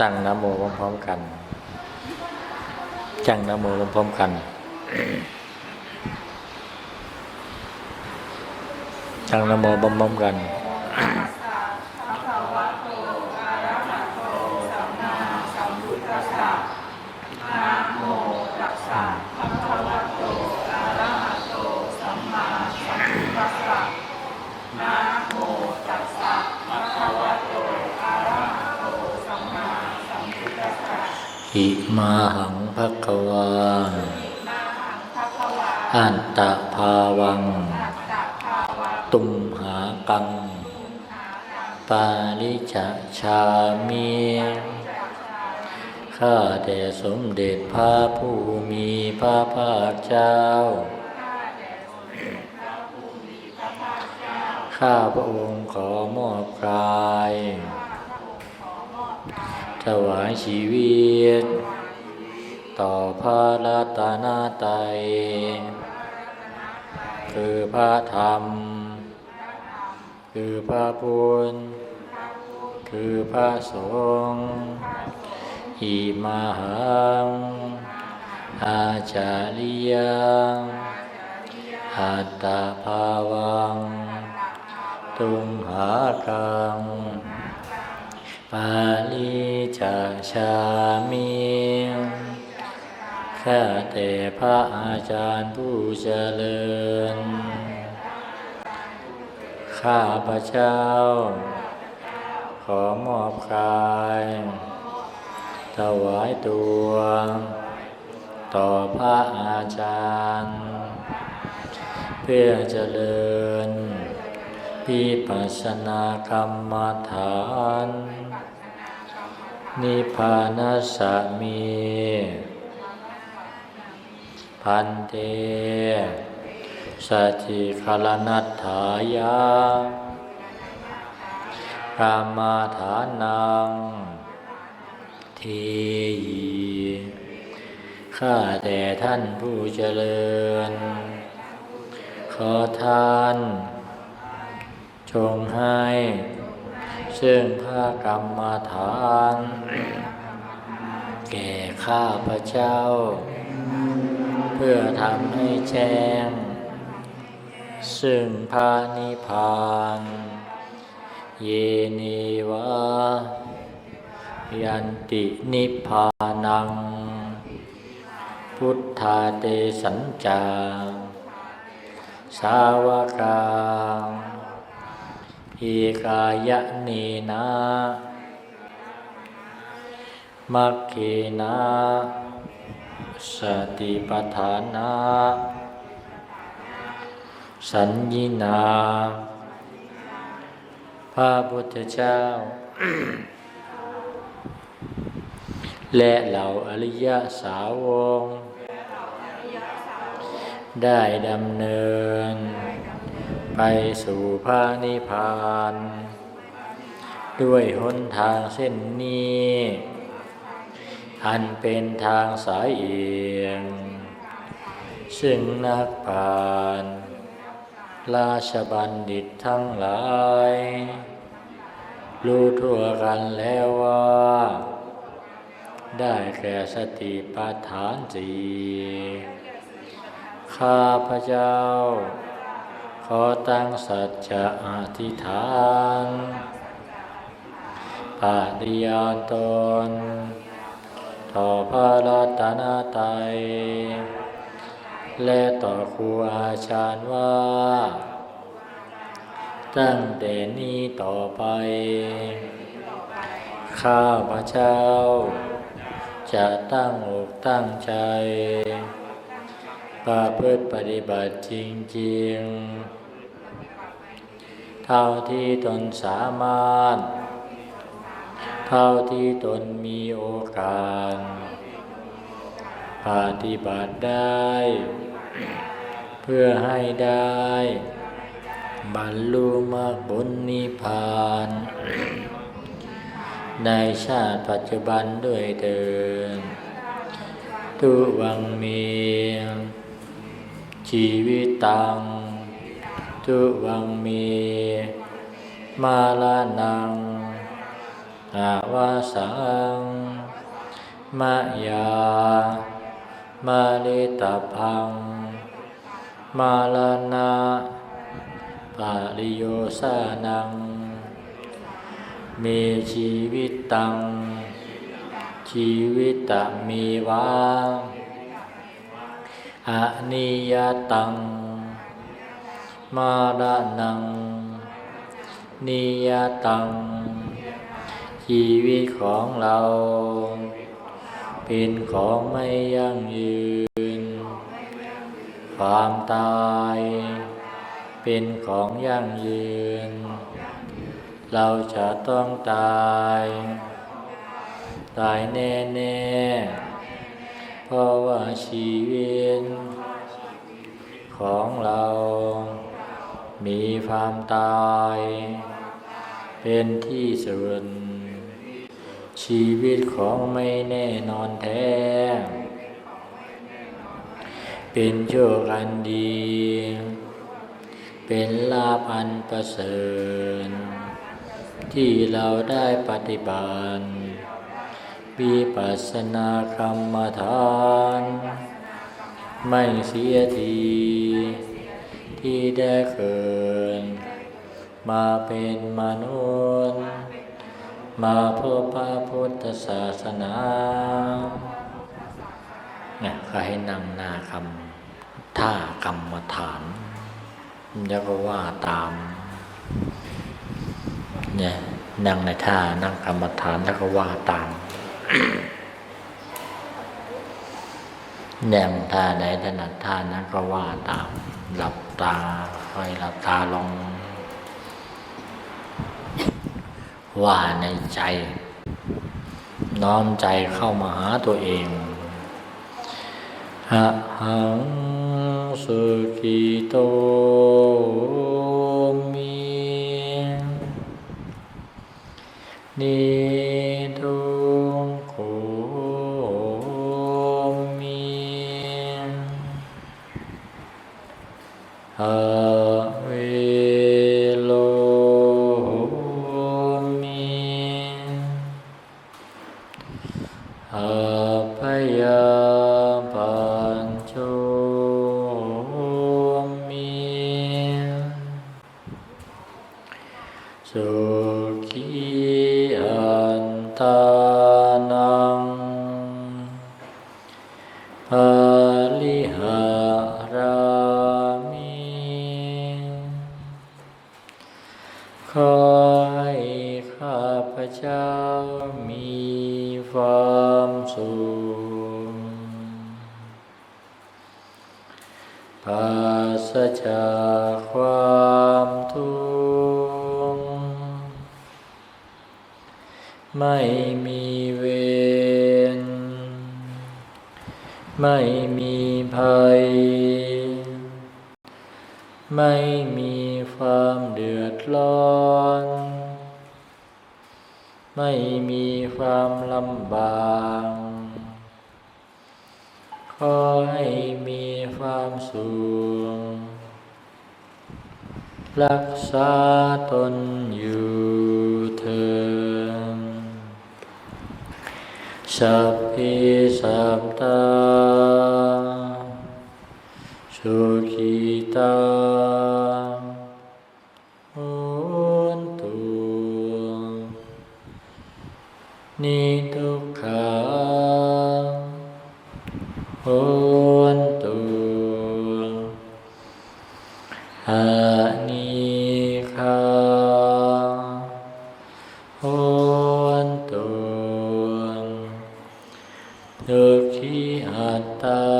ตั้งน้ำโมพร้อมๆกันตั้งน้ำโมพร้อมๆกันตั้งน้ำโมพร้อมๆกัน อิมาหังภะคะวาอันตะภาวัง ตุมหากัง ปาลิจชามีข้าแต่สมเด็จพระผู้มีพระภาคเจ้า ข้าพระองค์ขอมอบกายถ วายชีวิต ต่อพระรัตนตรัยคือพระธรรม คือพระพุทธคือพระสงฆ์อิมาหัง อาจาริยังอัตตาภาวัง ตุมหากัง ปาลิจาชามิข้าแต่พระอาจารย์ผู้เจริญ ข้าพระเจ้า ขอมอบกาย ถวายตัว ต่อพระอาจารย์ เพื่อเจริญพิปัสสนากรรมฐาน นิพพานัสมี พันเตสัจจิคลนัตถายากามาฐานังทีข้าแต่ท่านผู้เจริญ ขอท่าน จงให้ ซึ่งพระกรรมฐาน แก่ข้าพระเจ้า เพื่อทำให้แจ้ง ซึ่งพระนิพพาน เยนีวะยันตินิพพานัง พุทธาเตสัญจา สาวกา เอกายะเนนะมัคเคนะสติปัฏฐานะสัญญินาพระพุทธเจ้า และเหล่าอริยสาวง ได้ดำเนิน ไปสู่พระนิพพาน ด้วยหนทางเส้นนี้ อันเป็นทางสายเอียง ซึ่งนักปราชญ์ราชบัณฑิตทั้งหลาย รู้ทั่วกันแล้วว่า ได้แก่สติปัฏฐานสีข้าพระเจ้า อตั้งสัจจะอธิษฐานปฏิญาณตน ต่อพระรัตนตรัยและต่อครูอาจารย์ว่า ตั้งแต่นี้ต่อไป ข้าพระเจ้า จะตั้งอกตั้งใจประพฤติปฏิบัติจริงๆ เท่าที่ตนสามารถ เท่าที่ตนมีโอกาส ปฏิบัติได้ เพื่อให้ได้ บรรลุมรรคผลนิพพาน ในชาติปัจจุบันด้วยเดินทุวังเมียชีวิตตังุวังมี มาลานังอาวาสังมะยา มาลิตาพัง มาลานาปาริโยสานังมีชีวิตตัง ชีวิตตมีวาอานิยตัง มาดานัง นิยตัง ชีวิตของเรา เป็นของไม่ยั่งยืน ความตาย เป็นของยั่งยืน เราจะต้องตาย ตายแน่ๆเพราะว่าชีวิตของเรา มีความตาย เป็นที่สุดชีวิตของไม่แน่นอนแท้ เป็นโชคอันดี เป็นลาภอันประเสริฐที่เราได้ปฏิบัติวิปัสสนากรรมฐาน ไม่เสียที ที่ได้เกิดมาเป็นมนุษย์ มาพบพระพุทธศาสนาเนี่ยก็ให้นั่งนาคำท่ากรรมฐานแล้วก็ว่าตามเนี่ยนั่งในท่านั่งกรรมฐานแล้วก็ว่าตามนั่งท่าไหนถนัดท่านั้นก็ว่าตามหลับ ตาคอยหลับตาลงว่าในใจ น้อมใจเข้ามาหาตัวเองหะหังสุขิโตมีนิ ไม่มีภัย ไม่มีความเดือดร้อน ไม่มีความลำบากขอให้มีความสุขรักษาตนอยู่เถิด สัพพิสัพตาสุขิตาโอนตุนิทุกขาโอนตุอา ตตา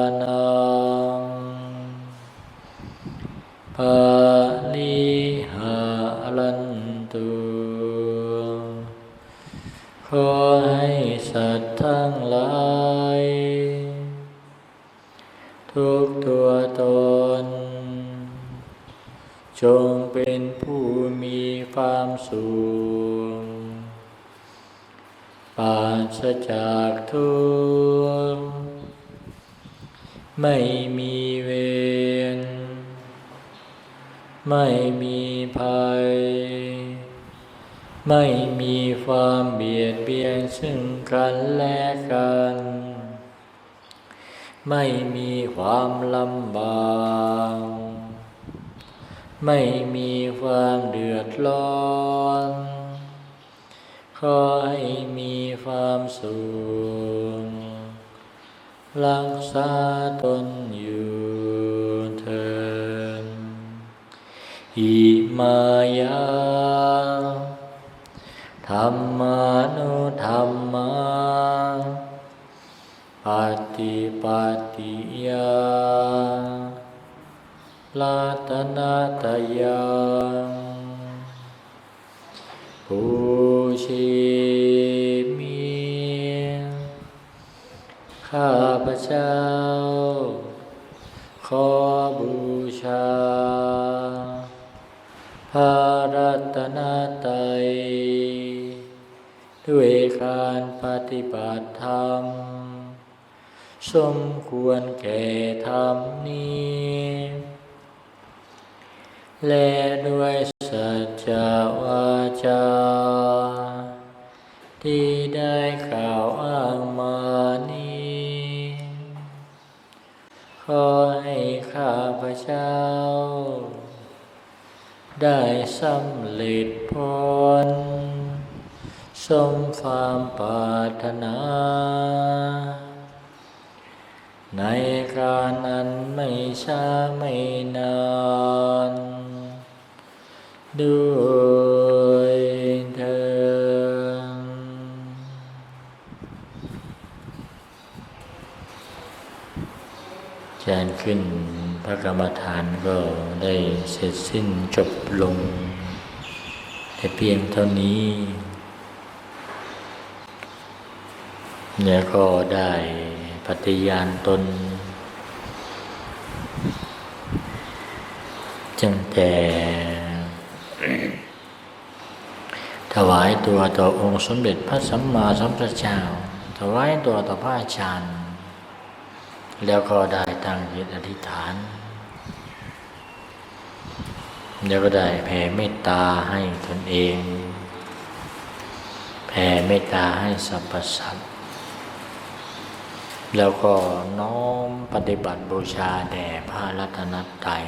ไม่มีเวรไม่มีภัย ไม่มีความเบียดเบียนซึ่งกันและกัน ไม่มีความลำบากไม่มีความเดือดร้อนขอให้มีความสุข รักษาตนอยู่เถิดอิมายาธรรมานุธรรมาปฏิปฏิยาลาตนาตยังปูชิ ข้าพระเจ้า ขอบูชา พระรัตนตรัยด้วยการปฏิบัติธรรม สมควรแก่ธรรมนี้ และด้วย ข้าพระเจ้า ได้สำเร็จผลสมความปรารถนา ในการนั้นไม่ช้าไม่นานด้วยเธอญการขึ้น ระกรรมฐานก็ได้เสร็จสิ้นจบลง แต่เพียงเท่านี้เนี่ยก็ได้ปฏิญาณตนจังแต่ถวายตัวต่อองค์สมเด็จพระสัมมาสัมพุทธเจ้า ถวายตัวต่อพระอาจารย์ แล้วก็ได้ตั้งจิตอธิษฐาน แล้วก็ได้แผ่เมตตาให้ตนเอง แผ่เมตตาให้สรรพสัตว์แล้วก็น้อมปฏิบัติบูชาแด่พระรัตนตรัย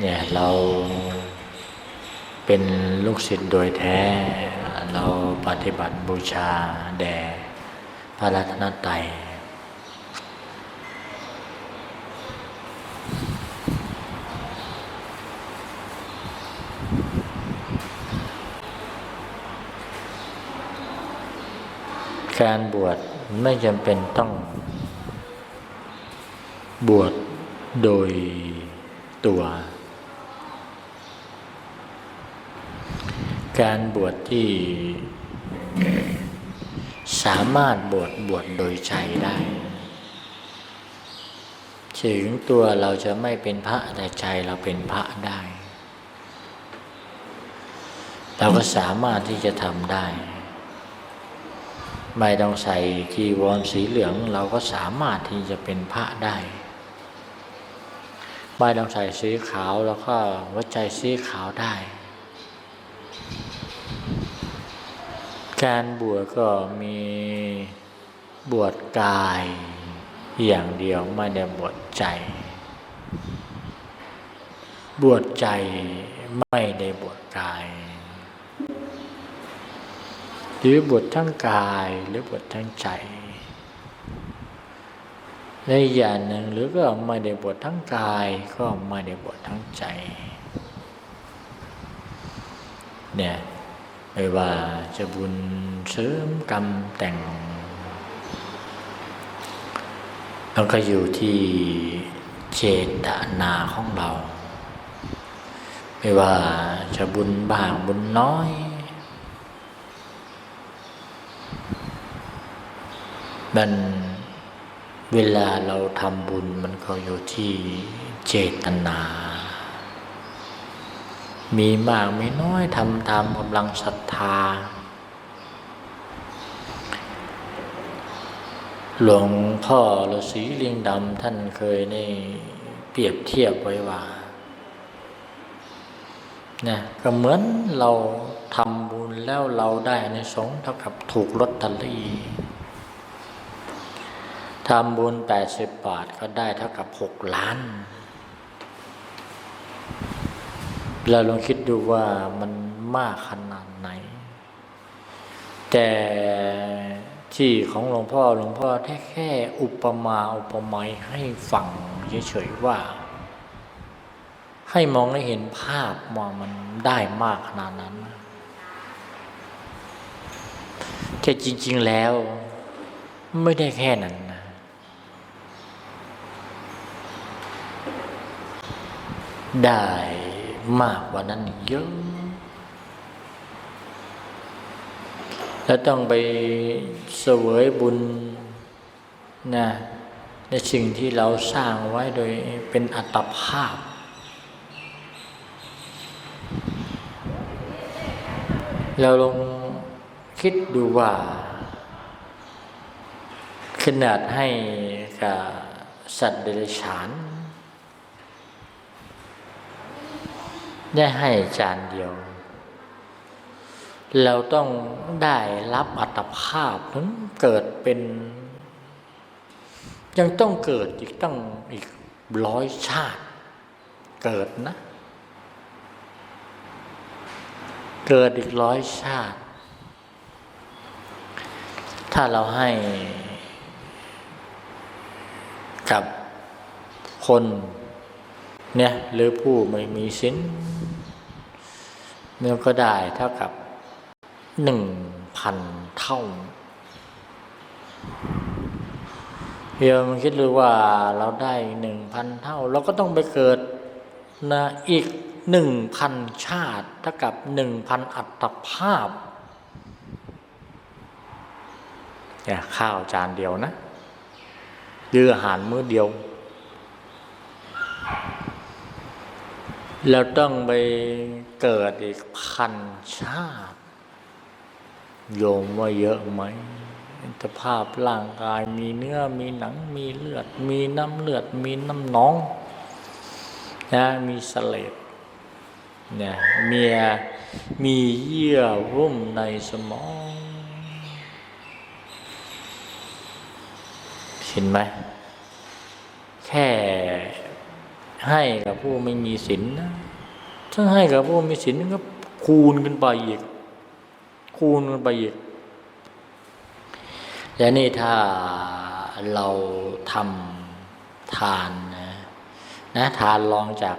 เนี่ยเราเป็นลูกศิษย์โดยแท้ เราปฏิบัติบูชาแด่พระรัตนตรัย การบวชไม่จำเป็นต้อง บวชโดยตัว การบวชที่สามารถบวชบวชโดยใจได้ถึงตัวเราจะไม่เป็นพระแต่ใจเราเป็นพระได้ เราก็สามารถที่จะทำได้ ไม่ต้องใส่จีวรสีเหลือง เราก็สามารถที่จะเป็นพระได้ไม่ต้องใส่สีขาวแล้วก็วัดใจสีขาวได้ การบวชก็มีบวชกายอย่างเดียวไม่ได้บวชใจ บวชใจไม่ได้บวชกาย หรือบวชทั้งกายหรือบวชทั้งใจในอย่างหนึ่งหรือก็ไม่ได้บวชทั้งกายก็ไม่ได้บวชทั้งใจ เนี่ยไม่ว่าจะบุญเสริมกรรมแต่งมันก็อยู่ที่เจตนาของเรา ไม่ว่าจะบุญบางบุญน้อย มันเวลาเราทำบุญมันก็อยู่ที่เจตนา มีมากไม่น้อยทำตามกำลังศรัทธา หลวงพ่อฤาษีลิงดำท่านเคยในเปรียบเทียบไว้ว่านะก็เหมือนเราทำบุญแล้วเราได้ในสงเท่ากับถูกลอตเตอรี่ ทำบุญแปดสิบบาทก็ได้เท่ากับหกล้าน เราลองคิดดูว่ามันมากขนาดไหน แต่ที่ของหลวงพ่อหลวงพ่อแค่แค่อุปมาอุปไมยให้ฟังเฉยๆว่า ให้มองให้เห็นภาพมองมันได้มากขนาดนั้นแต่จริง ๆแล้วไม่ได้แค่นั้นนะ ได้มากกว่านั้นเยอะ แล้วต้องไปเสวยบุญนะในสิ่งที่เราสร้างไว้โดยเป็นอัตภาพ เราลองคิดดูว่า ขนาดให้กับสัตว์เดรัจฉาน ได้ให้จานเดียว เราต้องได้รับอัตภาพถึงเกิดเป็น ยังต้องเกิดอีกตั้งอีกร้อยชาติ เกิดนะ เกิดอีกร้อยชาติ ถ้าเราให้กับคนเนี่ยหรือผู้ไม่มีสิน มันก็ได้เท่ากับหนึ่งพันเท่าเฮียมันคิดเลยว่าเราได้หนึ่งพันเท่า เราก็ต้องไปเกิดนะอีกหนึ่งพันชาติเท่ากับหนึ่งพันอัตภาพเนี่ยข้าวจานเดียวนะยืออาหารมื้อเดียว เราต้องไปเกิดอีกพันชาติ โยมว่าเยอะไหมสภาพร่างกายมีเนื้อมีหนังมีเลือด มีน้ำเลือด มีน้ำหนองนะมีเสลดเนี่ยมีมีเยื่อหุ้มในสมอง เห็นไหม แค่ ให้กับผู้ไม่มีศีลนะถ้าให้กับผู้มีศีลก็คูณกันไปอีก คูณกันไปอีกและนี่ถ้าเราทำทานนะนะทานลองจาก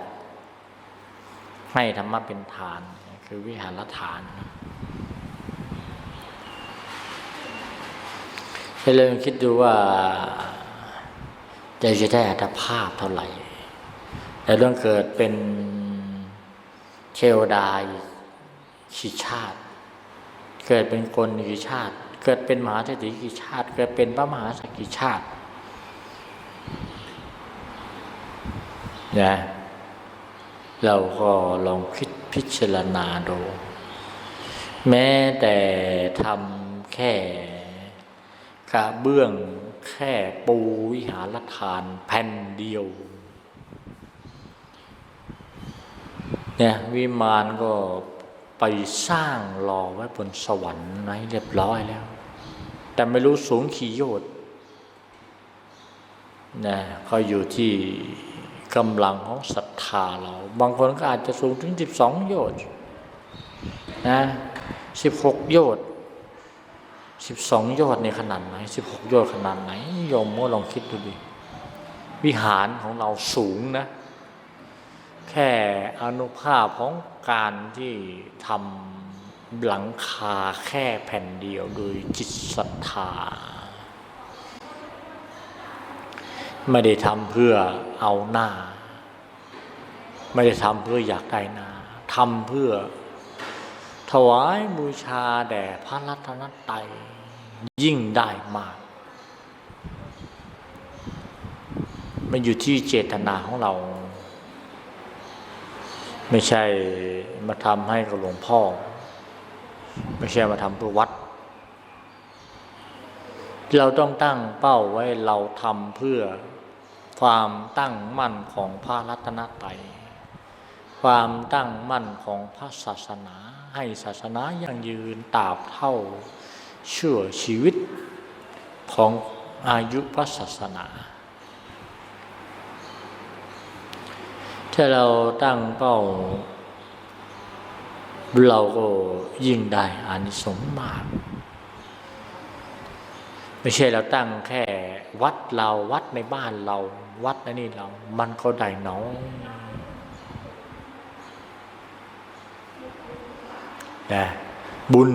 ให้ธรรมะเป็นทาน คือวิหารทานให้เราคิดดูว่าจะจะได้อัตภาพเท่าไหร่ แต่ต้องเกิดเป็นเทวดาอีชาติ เกิดเป็นคนอีชาติ เกิดเป็นมหาเศรษฐีกี่ชาติ เกิดเป็นพระมหาสกกี่ชาตินะเราก็ลองคิดพิจารณาดู แม้แต่ทำแค่กระเบื้องแค่ปูวิหารทานแผ่นเดียว เนี่ยวิมานก็ไปสร้างรอไว้บนสวรรค์ไว้เรียบร้อยแล้ว แต่ไม่รู้สูงขี่โยชน์นะก็อยู่ที่กำลังของศรัทธาเรา บางคนก็อาจจะสูงถึงสิบสองโยชน์นะสิบหกโยชน์สิบสองโยชน์ในขนาดไหนสิบหกโยชน์ขนาดไหนโยมก็ลองคิดดูดิวิหารของเราสูงนะ แค่อนุภาพของการที่ทำหลังคาแค่แผ่นเดียวโดยจิตศรัทธา ไม่ได้ทำเพื่อเอาหน้า ไม่ได้ทำเพื่ออยากได้หน้าทำเพื่อถวายบูชาแด่พระรัตนตรัยยิ่งได้มาก มันอยู่ที่เจตนาของเรา ไม่ใช่มาทำให้กับหลวงพ่อ ไม่ใช่มาทำเพื่อวัด เราต้องตั้งเป้าไว้เราทำเพื่อความตั้งมั่นของพระรัตนตรัยความตั้งมั่นของพระศาสนา ให้ศาสนายั่งยืนตราบเท่าเชั่วชีวิตของอายุพระศาสนา ถ้าเราตั้งเป้า เราก็ยิ่งได้อานิสงส์มาก ไม่ใช่เราตั้งแค่วัดเราวัดในบ้านเรา วัดนั่นนี่เรา มันก็ได้น้อยนะบุญ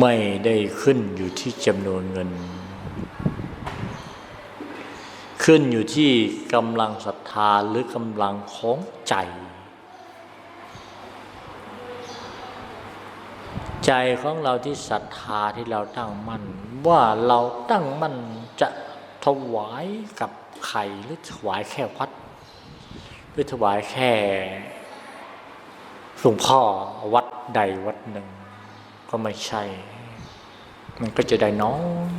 ไม่ได้ขึ้นอยู่ที่จำนวนเงิน ขึ้นอยู่ที่กำลังศรัทธาหรือกำลังของใจ ใจของเราที่ศรัทธาที่เราตั้งมั่น ว่าเราตั้งมั่นจะถวายกับใครหรือถวายแค่วัดหรือถวายแค่หลวงพ่อวัดใดวัดหนึ่ง ก็ไม่ใช่ มันก็จะได้น้อย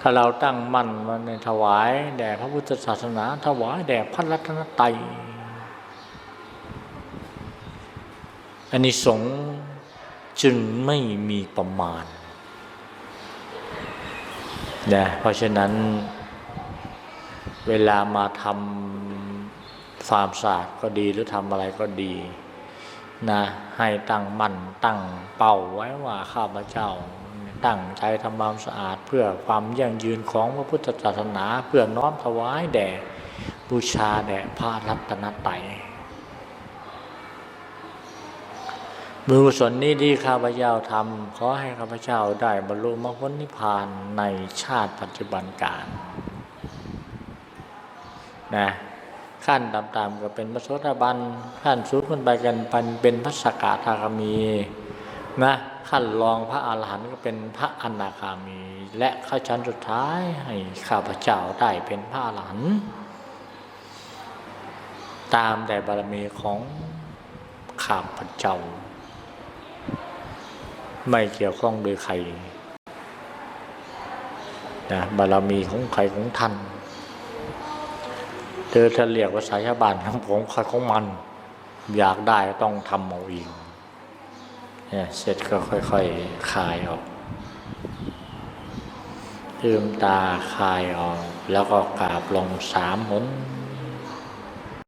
ถ้าเราตั้งมั่นว่าในถวายแด่พระพุทธศาสนา ถวายแด่พระรัตนตรัยอันนี้สงส์จึงไม่มีประมาณนะเพราะฉะนั้นเวลามาทำฟาร์มศาสตร์ก็ดีหรือทำอะไรก็ดีนะให้ตั้งมั่นตั้งเป้าไว้ว่าข้าพเจ้า ตั้งใจทำความสะอาดเพื่อความยั่งยืนของพระพุทธศาสนาเพื่อน้อมถวายแด่บูชาแด่พระรัตนตรัยมือกุศลนี้ที่ข้าพเจ้าทำขอให้ข้าพเจ้าได้บรรลุมรรคผลนิพพานในชาติปัจจุบันกาลนะขั้นต่ำๆก็เป็นพระโสดาบันขั้นสูงขึ้นไปกันป็นเป็นพระสกทาคามีนะ ขั้นรองพระอาหารหันต์ก็เป็นพระอนาคามี และขั้นชั้นสุดท้ายให้ข้าพเจ้าได้เป็นพระอาหารหันต์ตามแต่บารมีของข้าพเจ้า ไม่เกี่ยวข้องโดยใครนะบารมีของใครของท่านเธอถ้าเรียกว่าสายบานของผมใครของมัน อยากได้ต้องทำเอาเอง เนี่ยเสร็จก็ค่อยๆคลายออกลืมตาคลายออก แล้วก็กราบลงสามหน